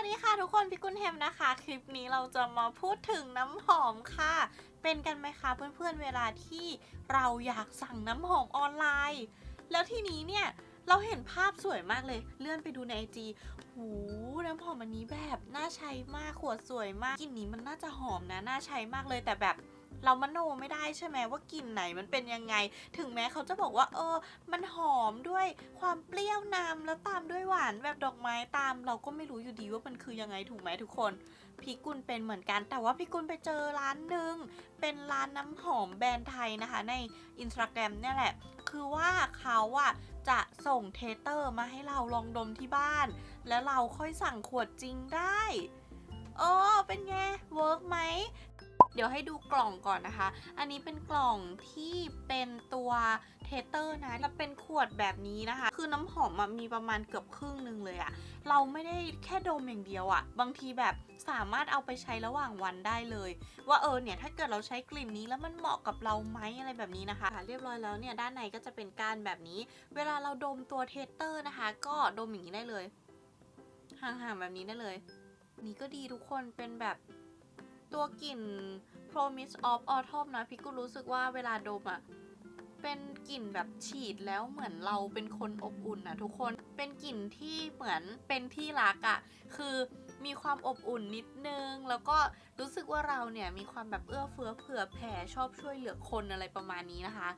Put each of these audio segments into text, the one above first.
วัสดีค่ะทุกคนพี่กุลเฮมนะคะ คลิปนี้เราจะมาพูดถึงน้ำหอมค่ะ เป็นกันไหมคะเพื่อนๆเวลาที่เราอยากสั่งน้ำหอมออนไลน์ แล้วทีนี้เนี่ยเราเห็นภาพสวยมากเลย เลื่อนไปดูในไอจีหูน้ำหอมอันนี้แบบน่าใช้มากขวดสวยมากกลิ่นนี้มันน่าจะหอมนะน่าใช้มากเลยแต่แบบ เรามโนไม่ได้ใช่ไหมว่ากลิ่นไหนมันเป็นยังไง ถึงแม้เขาจะบอกว่า เออ มันหอมด้วยความเปรี้ยวนำแล้วตามด้วยหวานแบบดอกไม้ตาม เราก็ไม่รู้อยู่ดีว่ามันคือยังไงถูกไหมทุกคนพี่กุลเป็นเหมือนกัน แต่ว่าพี่กุลไปเจอร้านหนึ่งเป็นร้านน้ำหอมแบรนด์ไทยนะคะ ในอินสตาแกรมเนี่ยแหละ คือว่าเขาอะจะส่งเทสเตอร์มาให้เราลองดมที่บ้าน แล้วเราค่อยสั่งขวดจริงได้เออเป็นไง เวิร์กไหม ดี๋ยวให้ดูกล่องก่อนนะคะ อันนี้เป็นกล่องที่เป็นตัวเทสเตอร์นะแล้วเป็นขวดแบบนี้นะคะ คือน้ำหอมมีประมาณเกือบครึ่งนึงเลยอะเราไม่ได้แค่ดมอย่างเดียวอะบางทีแบบสามารถเอาไปใช้ระหว่างวันได้เลย ว่าเออเนี่ยถ้าเกิดเราใช้กลิ่นนี้แล้วมันเหมาะกับเราไหมอะไรแบบนี้นะคะ เรียบร้อยแล้วเนี่ยด้านในก็จะเป็นก้านแบบนี้ เวลาเราดมตัวเทสเตอร์นะคะ ก็ดมอย่างนี้ได้เลย ห่างๆแบบนี้ได้เลย นี่ก็ดีทุกคนเป็นแบบ ตัวกลิ่น Promise of Autumn นะพี่ก็รู้สึกว่าเวลาดมอะ่ะเป็นกลิ่นแบบฉีดแล้วเหมือนเราเป็นคนอบอุ่นนะทุกคนเป็นกลิ่นที่เหมือนเป็นที่รักอะคือมีความอบอุ่นนิดนึง แล้วก็รู้สึกว่าเราเนี่ยมีความแบบเอื้อเฟื้อเผื่อแผ่ชอบช่วยเหลือคนอะไรประมาณนี้นะคะ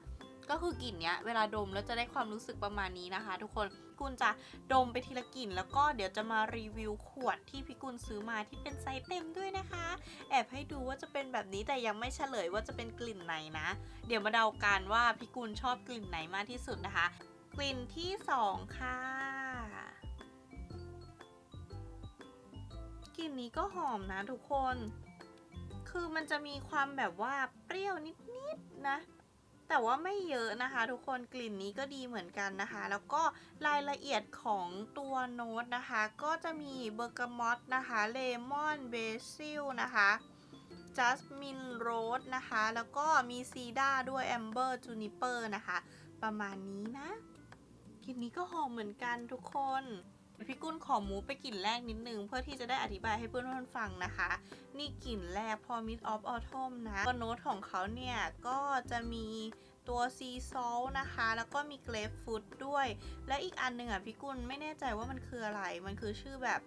ก็คือกลิ่นเนี้ยเวลาดมแล้วจะได้ความรู้สึกประมาณนี้นะคะ ทุกคน กุลจะดมไปทีละกลิ่น แล้วก็เดี๋ยวจะมารีวิวขวดที่พี่กุลซื้อมาที่เป็นไซส์เต็มด้วยนะคะ แอบให้ดูว่าจะเป็นแบบนี้แต่ยังไม่เฉลยว่าจะเป็นกลิ่นไหนนะ เดี๋ยวมาเดากันว่าพี่กุลชอบกลิ่นไหนมากที่สุดนะคะ กลิ่นที่สองค่ะกลิ่นนี้ก็หอมนะทุกคน คือมันจะมีความแบบว่าเปรี้ยวนิดๆนะ แต่ว่าไม่เยอะนะคะ ทุกคนกลิ่นนี้ก็ดีเหมือนกันนะคะ แล้วก็รายละเอียดของตัวโน้ตนะคะ ก็จะมีเบอร์กามอตนะคะเลมอนเบซิลนะคะจัสมินโรสนะคะ แล้วก็มีซีด้าด้วยแอมเบอร์จูนิเปอร์นะคะ ประมาณนี้นะกลิ่นนี้ก็หอมเหมือนกันทุกคน พี่กุ้นขอมูไปกลิ่นแรกนิดนึง เพื่อที่จะได้อธิบายให้เพื่อนๆฟังนะคะ นี่กลิ่นแรกพอ Mid of Autumn นะตัวโน้ตของเขาเนี่ย ก็จะมีตัว Sea Salt นะคะ แล้วก็มี Grapefruit ด้วย และอีกอันหนึ่งอะพี่กุลไม่แน่ใจว่ามันคืออะไร มันคือชื่อแบบ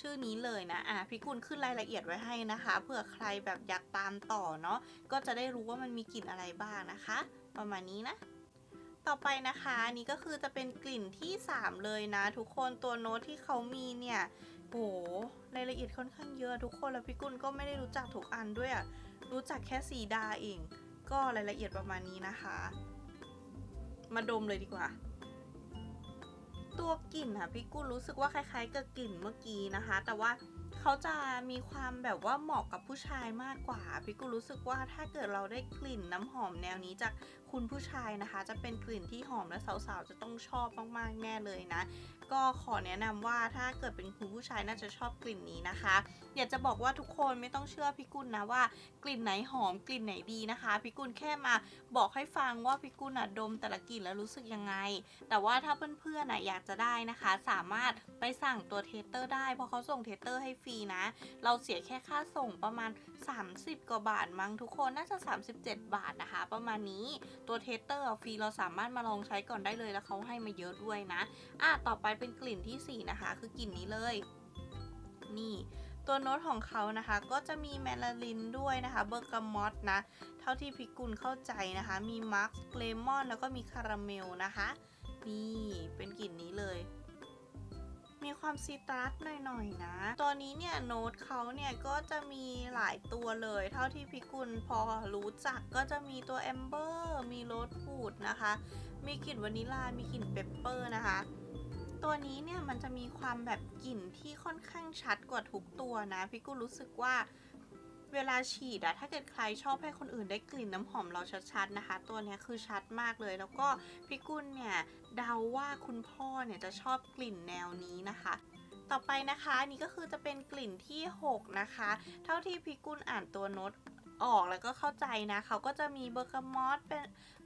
ชื่อนี้เลยนะ อะพี่กุลขึ้นรายละเอียดไว้ให้นะคะ เผื่อใครแบบอยากตามต่อเนาะ ก็จะได้รู้ว่ามันมีกลิ่นอะไรบ้างนะคะ ประมาณนี้นะ ต่อไปนะคะอันนี่ก็คือจะเป็นกลิ่นที่ 3 เลยนะ ทุกคนตัวโน้ตที่เขามีเนี่ยโหรายละเอียดค่อนข้างเยอะทุกคนแล้วพี่กุลก็ไม่ได้รู้จักทุกอันด้วยอะรู้จักแค่สีดาเอง ก็รายละเอียดประมาณนี้นะคะ มาดมเลยดีกว่า ตัวกลิ่นอะพี่กุลรู้สึกว่าคล้าย ๆ กับกลิ่นเมื่อกี้นะคะ แต่ว่าเขาจะมีความแบบว่าเหมาะกับผู้ชายมากกว่าพี่กุลรู้สึกว่าถ้าเกิดเราได้กลิ่นน้ำหอมแนวนี้จาก คุณผู้ชายนะคะ จะเป็นกลิ่นที่หอมและสาวๆจะต้องชอบมากๆแน่เลยนะ ก็ขอแนะนำว่าถ้าเกิดเป็นคุณผู้ชายน่าจะชอบกลิ่นนี้นะคะ อยากจะบอกว่าทุกคนไม่ต้องเชื่อพี่กุลนะว่า กลิ่นไหนหอมกลิ่นไหนดีนะคะพี่กุลแค่มาบอกให้ฟังว่าพี่กุลอะดมแต่ละกลิ่นแล้วรู้สึกยังไง แต่ว่าถ้าเพื่อนๆอะอยากจะได้นะคะ สามารถไปสั่งตัวเทสเตอร์ได้เพราะเขาส่งเทสเตอร์ให้ฟรีนะ เราเสียแค่ค่าส่งประมาณ 30 กว่าบาทมั้งทุกคนน่าจะ 37 บาทนะคะ ประมาณนี้ ตัวเทสเตอร์ฟรีเราสามารถมาลองใช้ก่อนได้เลยแล้วเขาให้มาเยอะด้วยนะอะต่อไปเป็นกลิ่นที่ 4 นะคะ คือกลิ่นนี้เลย นี่ตัวโน้ตของเขานะคะ ก็จะมีแมลาลินด้วยนะคะเบอร์กามอตนะ เท่าที่พิกุลเข้าใจนะคะ มีมาร์คเลมอนแล้วก็มีคาราเมลนะคะ นี่เป็นกลิ่นนี้เลย มีความซีตรัสหน่อยๆนะ ตัวนี้เนี่ยโน้ตเขาเนี่ยก็จะมีหลายตัวเลย เท่าที่พิกุลพอรู้จักก็จะมีตัวแอมเบอร์มีโรสฟูดนะคะ มีกลิ่นวานิลา มีกลิ่นเปปเปอร์นะคะตัวนี้เนี่ยมันจะมีความแบบกลิ่นที่ค่อนข้างชัดกว่าทุกตัวนะพี่กุลรู้สึกว่า เวลาฉีดอะถ้าเกิดใครชอบให้คนอื่นได้กลิ่นน้ำหอมเราชัดๆนะคะ ตัวนี้คือชัดมากเลย แล้วก็พี่กุลเนี่ยเดาว่าคุณพ่อเนี่ยจะชอบกลิ่นแนวนี้นะคะต่อไปนะคะอันนี่ก็คือจะเป็นกลิ่นที่ 6 นะคะ เท่าที่พี่กุลอ่านตัวโน้ตออกแล้วก็เข้าใจนะเขาก็จะมีเบอร์กามอตเป็น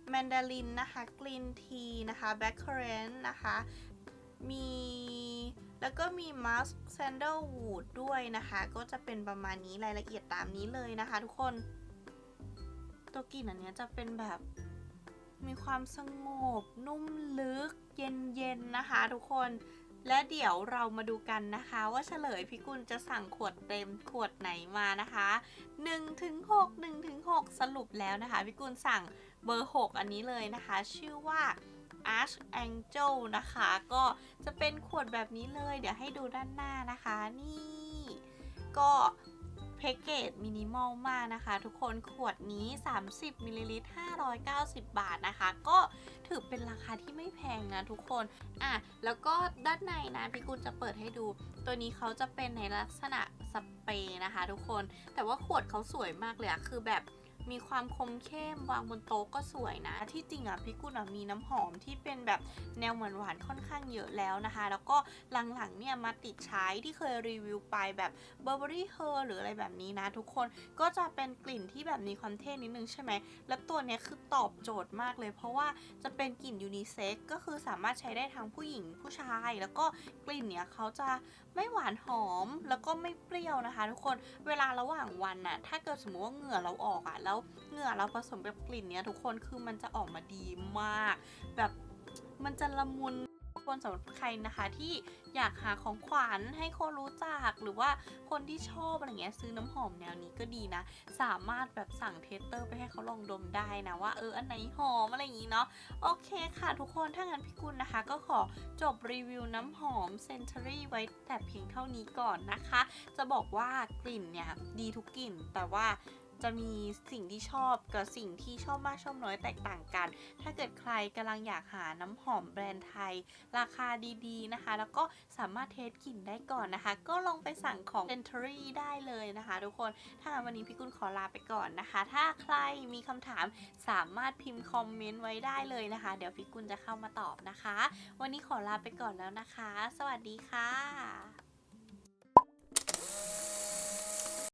แมนดารินนะคะกรีนทีนะคะแบล็คเคอร์เรนต์นะคะ มี แล้วก็มี Musk Sandalwood ด้วยนะคะ ก็จะเป็นประมาณนี้รายละเอียดตามนี้เลยนะคะทุกคน ตัวกลิ่นอันเนี้ยจะเป็นแบบมีความสงบ นุ่มลึก เย็นๆนะคะทุกคนและเดี๋ยวเรามาดูกันนะคะ ว่าเฉลยพี่กุลจะสั่งขวดเต็มขวดไหนมานะคะ1ถึง6 1ถึง6สรุปแล้วนะคะพี่กุลสั่งเบอร์ 6 อันนี้เลยนะคะ ชื่อว่า Archangel นะคะ ก็จะเป็นขวดแบบนี้เลย เดี๋ยวให้ดูด้านหน้านะคะ นี่ ก็แพ็กเกจมินิมอลมากนะคะ ทุกคนขวดนี้ 30มิลลิลิตร590 บาทนะคะ ก็ถือเป็นราคาที่ไม่แพงนะทุกคนอะแล้วก็ด้านในนะพี่กุลจะเปิดให้ดู ตัวนี้เขาจะเป็นในลักษณะสเปรย์นะคะ ทุกคนแต่ว่าขวดเขาสวยมากเลยอะคือแบบ มีความคมเข้มวางบนโต๊ะก็สวยนะ ที่จริงอะพี่กุลอะมีน้ำหอมที่เป็นแบบแนวหวานหวานๆค่อนข้างเยอะแล้วนะคะ แล้วก็หลังๆเนี่ยมาติดใช้ที่เคยรีวิวไปแบบ Burberry Her หรืออะไรแบบนี้นะ ทุกคนก็จะเป็นกลิ่นที่แบบมีความเท่นิดนึงใช่ไหมแล้วตัวเนี้ยคือตอบโจทย์มากเลย เพราะว่าจะเป็นกลิ่นยูนิเซ็กก็คือสามารถใช้ได้ทั้งผู้หญิงผู้ชาย แล้วก็กลิ่นเนี้ยเขาจะไม่หวานหอมแล้วก็ไม่เปรี้ยวนะคะ ทุกคนเวลาระหว่างวันน่ะถ้าเกิดสมมติว่าเหงื่อเราออกอะแล้วเหงื่อเราผสมกับกลิ่นเนี้ยทุกคนคือมันจะออกมาดีมาก แบบมันจะละมุนคนสำหรับใครนะคะที่อยากหาของขวัญให้คนรู้จักหรือว่าคนที่ชอบอะไรเงี้ยซื้อน้ำหอมแนวนี้ก็ดีนะ สามารถแบบสั่งเทสเตอร์ไปให้เขาลองดมได้นะว่าเอออันไหนหอมอะไรอย่างนี้เนาะโอเคค่ะทุกคนถ้างั้นพี่กุลนะคะ ก็ขอจบรีวิวน้ำหอม Century ไว้แต่เพียงเท่านี้ก่อนนะคะ จะบอกว่ากลิ่นเนี่ยดีทุกกลิ่นแต่ว่า จะมีสิ่งที่ชอบกับสิ่งที่ชอบมากชอบน้อยแตกต่างกัน ถ้าเกิดใครกำลังอยากหาน้ำหอมแบรนด์ไทย ราคาดีๆนะคะ แล้วก็สามารถเทสกลิ่นได้ก่อนนะคะ ก็ลองไปสั่งของ Century ได้เลยนะคะ ทุกคน ถ้างั้นวันนี้พี่กุลขอลาไปก่อนนะคะ ถ้าใครมีคำถามสามารถพิมพ์คอมเมนต์ไว้ได้เลยนะคะ เดี๋ยวพี่กุลจะเข้ามาตอบนะคะ วันนี้ขอลาไปก่อนแล้วนะคะ สวัสดีค่ะ